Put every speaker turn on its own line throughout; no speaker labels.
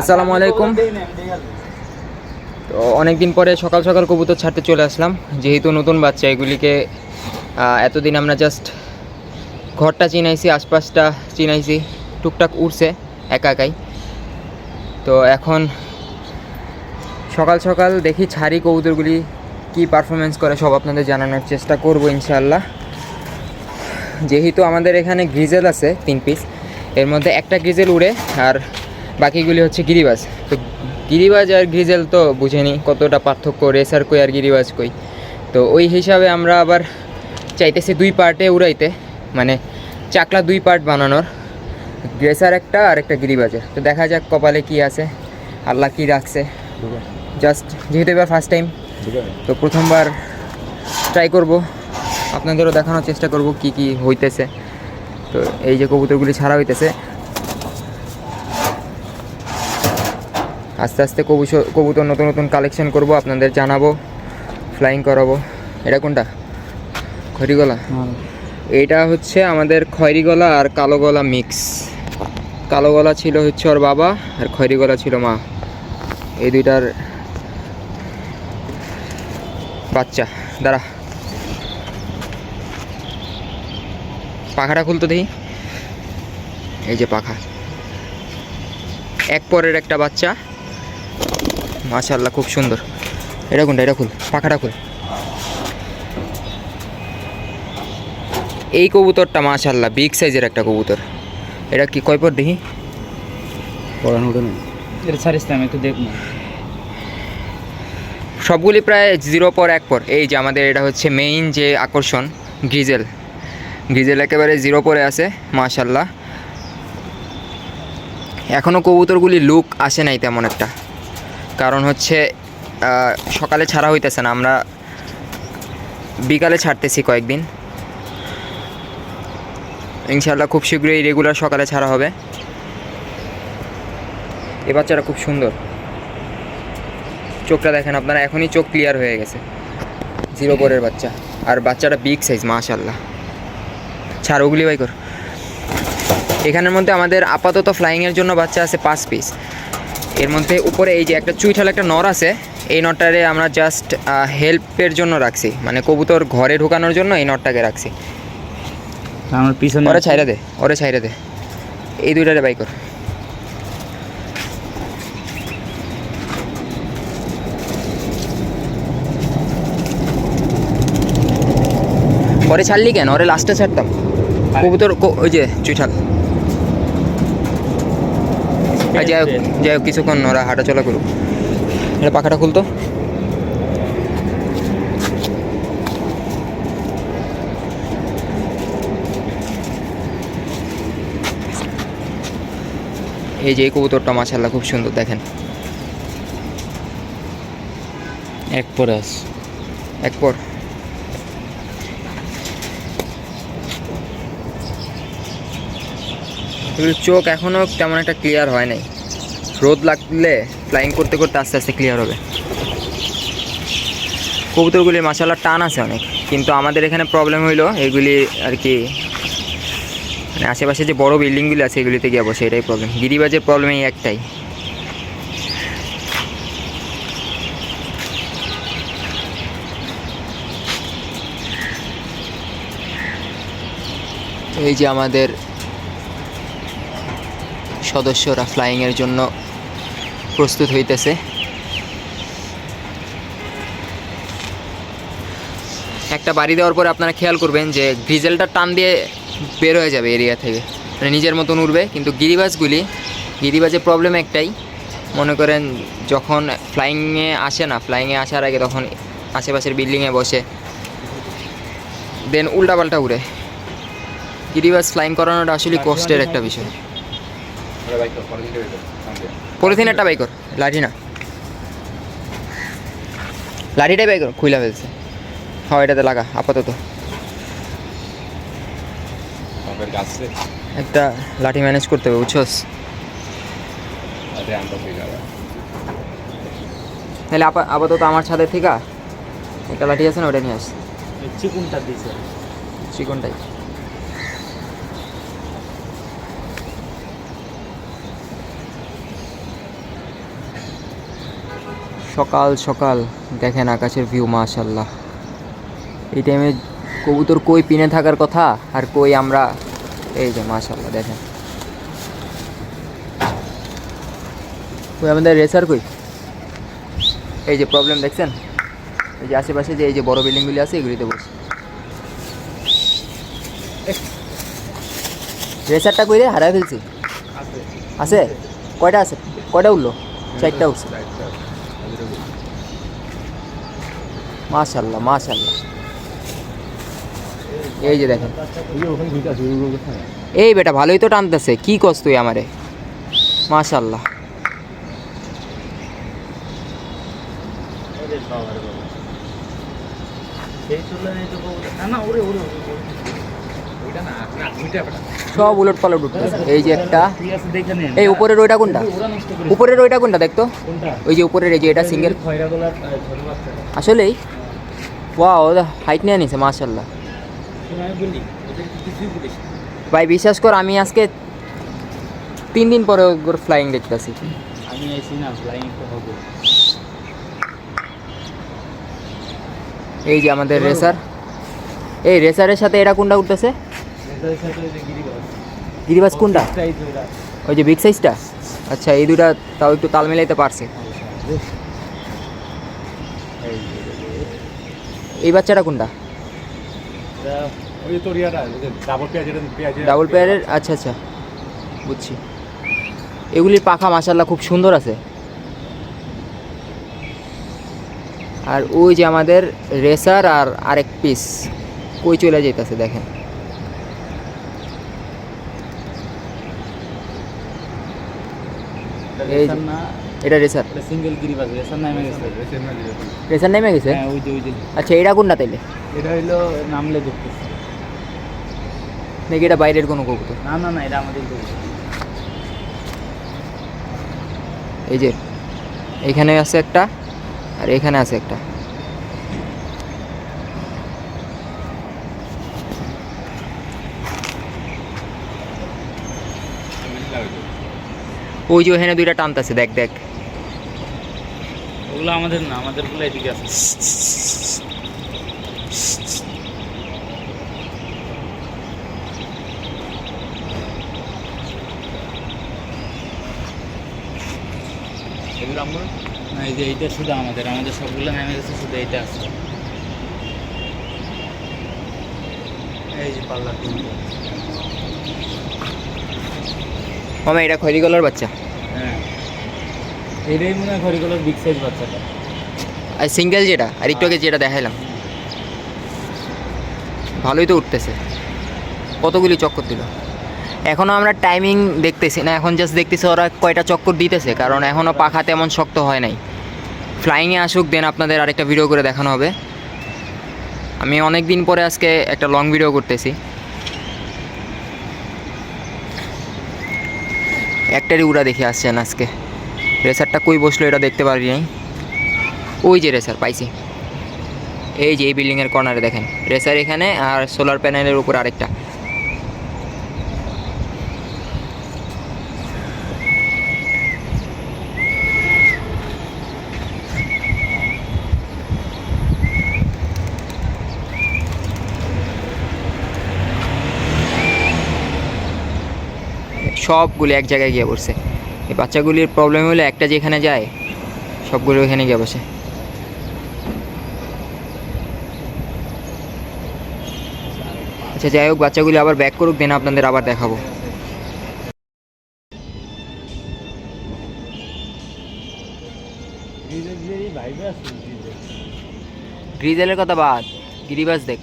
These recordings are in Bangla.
আসসালামু আলাইকুম। তো অনেক দিন পরে সকাল সকাল কবুতর ছাড়তে চলে আসলাম। যেহেতু নতুন বাচ্চা, এগুলিকে এতদিন আমরা জাস্ট ঘরটা চিনাইছি, আশপাশটা চিনাইছি, টুকটাক উড়ছে, একা একাই। তো এখন সকাল সকাল দেখি ছাড়ি কবুতরগুলি কি পারফরমেন্স করে, সব আপনাদের জানানোর চেষ্টা করব ইনশাআল্লাহ। যেহেতু আমাদের এখানে গ্রিজেল আছে, তিন পিস এর মধ্যে একটা গ্রিজেল উড়ে, আর বাকিগুলি হচ্ছে গিরিবাজ। তো গিরিবাজ আর গ্রিজেল তো বুঝেনি কতটা পার্থক্য, রেসার কই আর গিরিবাজ কই। তো ওই হিসাবে আমরা আবার চাইতেছি দুই পার্টে উড়াইতে মানে চাকলা দুই পার্ট বানানোর গ্রেসার একটা আর একটা গিরিবাজের। তো দেখা যাক কপালে কি আছে, আল্লাহ কি রাখছে। জাস্ট যেহেতু এবার ফার্স্ট টাইম তো প্রথমবার ট্রাই করব। আপনাদেরও দেখানোর চেষ্টা করব কি কি হইতেছে। তো এই যে কবুতরগুলি ছাড়া হইতেছে আস্তে আস্তে কবুতর কবুতর নতুন নতুন কালেকশন করব আপনাদের জানাব ফ্লাইং করাবো। এটা কোনটা? খড়ি গলা এইটা হচ্ছে আমাদের খয়রি গলা আর কালো গলা মিক্স কালো গলা ছিল হচ্ছে ওর বাবা আর খয়রি গলা ছিল মা। এই দুইটার বাচ্চা। দাঁড়া। পাখাটা খুলতো দেখি। এই যে পাখা। এক পরের একটা বাচ্চা। মাশাল্লাহ খুব সুন্দর। এটা কোনটা? এটা খুল পাখাটা খুল। এই কবুতরটা মাশাল্লাহ বিগ সাইজের একটা কবুতর। এটা কি কয় পর দেখি?
পড়ানো এটা ছাড়িস আমি একটু দেখব।
সবগুলি প্রায় জিরো পর এক পর। এই যে আমাদের এটা হচ্ছে মেইন যে আকর্ষণ গ্রিজেল গ্রিজেল একেবারে জিরো পরে আছে মাশাল্লাহ এখনও কবুতরগুলি লুক আসে নাই তেমন একটা। কারণ হচ্ছে সকালে ছাড়া হইতেছে না, আমরা বিকালে ছাড়তেছি কয়েকদিন। ইনশাল্লাহ খুব শীঘ্রই রেগুলার সকালে ছাড়া হবে। এ বাচ্চাটা খুব সুন্দর। চোখটা দেখেন আপনারা, এখনই চোখ ক্লিয়ার হয়ে গেছে। জিরো পরের বাচ্চা। আর বাচ্চাটা বিগ সাইজ মাশাল্লাহ ছাড় ওগুলি বাই কর। এখানের মধ্যে আমাদের আপাতত ফ্লাইংয়ের জন্য বাচ্চা আছে পাঁচ পিস এর মধ্যে উপরে এই যে একটা চুইঠাল একটা নর আছে এই নটটারে আমরা জাস্ট হেল্পের জন্য রাখছি। মানে কবুতর ঘরে ঢোকানোর জন্য এই নটটাকে রাখছি।
আমার পিছনে
ওরে ছাইরা দে ওরে ছাইরা দে। এই দুইটারে বাই কর। ওরে ছাড়লি কেন? ওরে লাস্টে ছাড়তাম। কবুতর ওই যে চুইঠাল। যাই হোক যাই হোক কিছুক্ষণ ওরা হাঁটাচলা করুক। এটা পাখাটা খুলতো। এই যে এই কবুতরটা মাশাল্লাহ খুব সুন্দর দেখেন।
এক পরে আস
এক পর। এগুলোর চোখ এখনও তেমন একটা ক্লিয়ার হয় নাই। রোদ লাগলে ফ্লাইং করতে করতে আস্তে আস্তে ক্লিয়ার হবে। কবুতরগুলির মাসাল্লাহ টান আছে অনেক, কিন্তু আমাদের এখানে প্রবলেম হইল এগুলি আর কি মানে আশেপাশে যে বড় বিল্ডিংগুলি আছে এগুলিতে গিয়ে বসে, এটাই প্রবলেম গিরিবাজের প্রবলেম এই একটাই। এই যে আমাদের সদস্যরা ফ্লাইংয়ের জন্য প্রস্তুত হইতেছে। একটা বাড়ি দেওয়ার পরে আপনারা খেয়াল করবেন যে গ্রিজেলটা টান দিয়ে বের হয়ে যাবে এরিয়া থেকে। মানে নিজের মতন উঠবে কিন্তু গিরিবাজগুলি গিরিবাজের প্রবলেম একটাই, মনে করেন যখন ফ্লাইংয়ে আসে না ফ্লাইংয়ে আসার আগে তখন আশেপাশের বিল্ডিংয়ে বসে দেন উল্টাপাল্টা উড়ে। গিরিবাজ ফ্লাইং করানোটা আসলে কষ্টের একটা বিষয়। পলিথিন একটা বাই কর লাঠি না। লাঠিটাই বাই কর খুইলা ফেলছে। হ্যাঁ এটাতে লাগা আপাতত। একটা লাঠি ম্যানেজ করতে হবে বুঝছস? তাহলে আপাতত আমার ছাদের থেকে একটা লাঠি আছে না ওটা নিয়ে আস।
চিকুনটা দিয়েছে
চিকনটাই। সকাল সকাল দেখেন আকাশের ভিউ মাশাল্লাহ এই টাইমে কবুতর কই পিনে থাকার কথা আর কই আমরা? এই যে মাশাল্লাহ দেখেন। কই আমাদের রেসার কই? এই যে প্রবলেম দেখছেন? এই যে আশেপাশে যে এই যে বড় বিল্ডিংগুলি আছে এগুলিতে বসে। রেসারটা কই রে? হারাই ফেলছি। আছে? কয়টা আছে? কয়টা উঠল? চারটা উঠছে। মাশাল্লাহ মাশাল্লাহ এই যে দেখেন। এই বেটা ভালোই তো টানতেছে কি কস তুই আমারে? মাশাল্লাহ সব উলট পালট উঠতেছে। এই যে একটা এই উপরের ওইটা কোনটা? উপরের ওইটা কোনটা দেখতো? ওই যে উপরের এই যে এটা সিঙ্গেল আসলেই? ওয়াও হাইট নিয়ে নিছে মাশাল্লাহ ভাই বিশ্বাস কর আমি আজকে তিন দিন পরে ওর ফ্লাইং দেখতেছি।
আমি আইছি না ফ্লাইং হবে।
এই যে আমাদের রেসার এই রেসারের সাথে এটা কোনটা উঠতেছে?
গিরিবাস
কোনটা? ওই যে বিগ সাইজটা আচ্ছা এই দুটা তাও একটু তাল মিলাইতে পারছে
এই যে,
এই বাচ্চাটা কোনটা?
ডাবল
পেয়ারের আচ্ছা আচ্ছা। বুঝছি। এগুলির পাখা মাসাল্লাহ খুব সুন্দর আছে। আর ওই যে আমাদের রেসার আর আরেক পিস কই চলে যেতেছে দেখেন। এই এটা রেসার
সিঙ্গেল গিরিবাস রেসার নেমে গেছে।
রেসার নেমে গেছে?
হ্যাঁ ওই যে ওই যে।
আচ্ছা এটা কোনটা তাইলে?
এটা হইল নামলে দেখতেছি।
নাকি এটা বাইরের কোনো কবুতর?
না না না এটা আমাদের কবুতর।
এই যে এখানে আছে একটা আর এখানে আছে একটা। ওই যে ওখানে দুইটা টানতাছে দেখ দেখ।
ওগুলো আমাদের না আমাদেরগুলো এদিকে আছে। না, এই যে এইটা শুধু আমাদের আমাদের সবগুলো নেমে গেছে, শুধু এইটা আছে। এই যে পাল্লা
মামা এটা খয়রি গলার বাচ্চা।
হ্যাঁ। এটাই মনে হয় বিগ সাইজ বাচ্চাটা।
আর সিঙ্গেল যেটা আর একটু আগে যেটা দেখাইলাম। ভালোই তো উঠতেছে। কতগুলি চক্কর দিল। এখনও আমরা টাইমিং দেখতেছি না এখন জাস্ট দেখতেছি ওরা কয়টা চক্কর দিতেছে কারণ এখনও পাখা তেমন শক্ত হয় নাই। ফ্লাইংয়ে আসুক দেন আপনাদের আরেকটা ভিডিও করে দেখানো হবে। আমি অনেক দিন পরে আজকে একটা লং ভিডিও করতেছি। একটারই উড়া দেখে আসছেন আজকে। রেসারটা কই বসল এটা দেখতে পারি নাই। ওই যে রেসার, পাইছি। এই যে এই বিল্ডিংয়ের কর্নারে দেখেন। রেসার এখানে আর সোলার প্যানেলের উপর আরেকটা। সবগুলি এক জায়গায় গিয়ে বসছে এই বাচ্চাগুলির প্রবলেম হলে একটা যেখানে যায় সবগুলো ওখানে গিয়ে বসে। আচ্ছা যাই হোক বাচ্চাগুলি আবার ব্যাক করুক দেন আপনাদের আবার দেখাবো। গ্রিজেলের কথা বাদ গিরিবাস দেখ।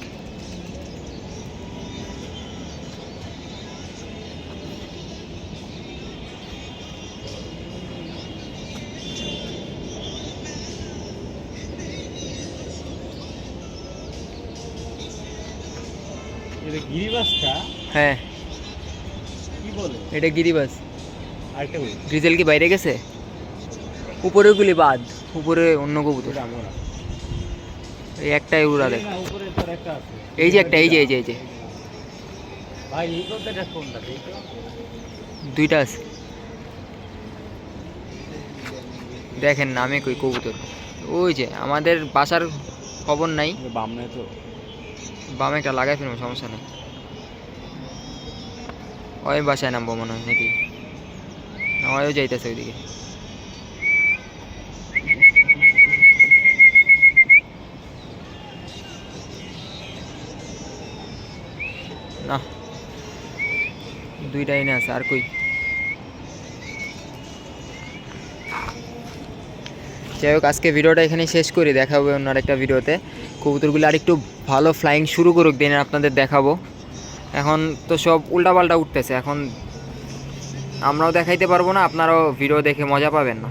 এটা গিরিবাসটা?
হ্যাঁ।
কি বলে?
এটা গিরিবাস।
আরেকটা বলি।
গ্রিজেল কি বাইরে গেছে? উপরেগুলি বাদ উপরে অন্য কবুতর। এই একটাই উড়া দেখ।
উপরে
এই যে একটা এই যে এই যে এই যে।
ভাই এই কথাটা কোনটা?
দুইটা আছে। দেখেন নামে কই কবুতর। ওই যে আমাদের বাসার খবর নাই।
বাম নেই তো।
বামে একটা লাগাই ফেলব, সমস্যা নেই। ওই বাসায় নামবো মনে হয় নাকি? না, ওইও যাইতেছে ওইদিকে। না। দুইটাই না আছে, আর কই? যাই হোক, আজকে ভিডিওটা এখানে শেষ করি। দেখাবো অন্য আরেকটা ভিডিওতে। কবুতরগুলো আর একটু ভালো ফ্লাইং শুরু করুক দিন আপনাদের দেখাবো। এখন তো সব উল্টাপাল্টা উঠতেছে। এখন আমরাও দেখাইতে পারব না, আপনারাও ভিডিও দেখে মজা পাবেন না।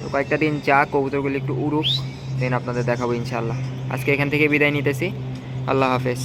তো কয়েকটা দিন যা কবুতরগুলো একটু উড়ুক দেন আপনাদের দেখাবো ইনশাল্লাহ আজকে এখান থেকে বিদায় নিতেছি। আল্লাহ হাফেজ।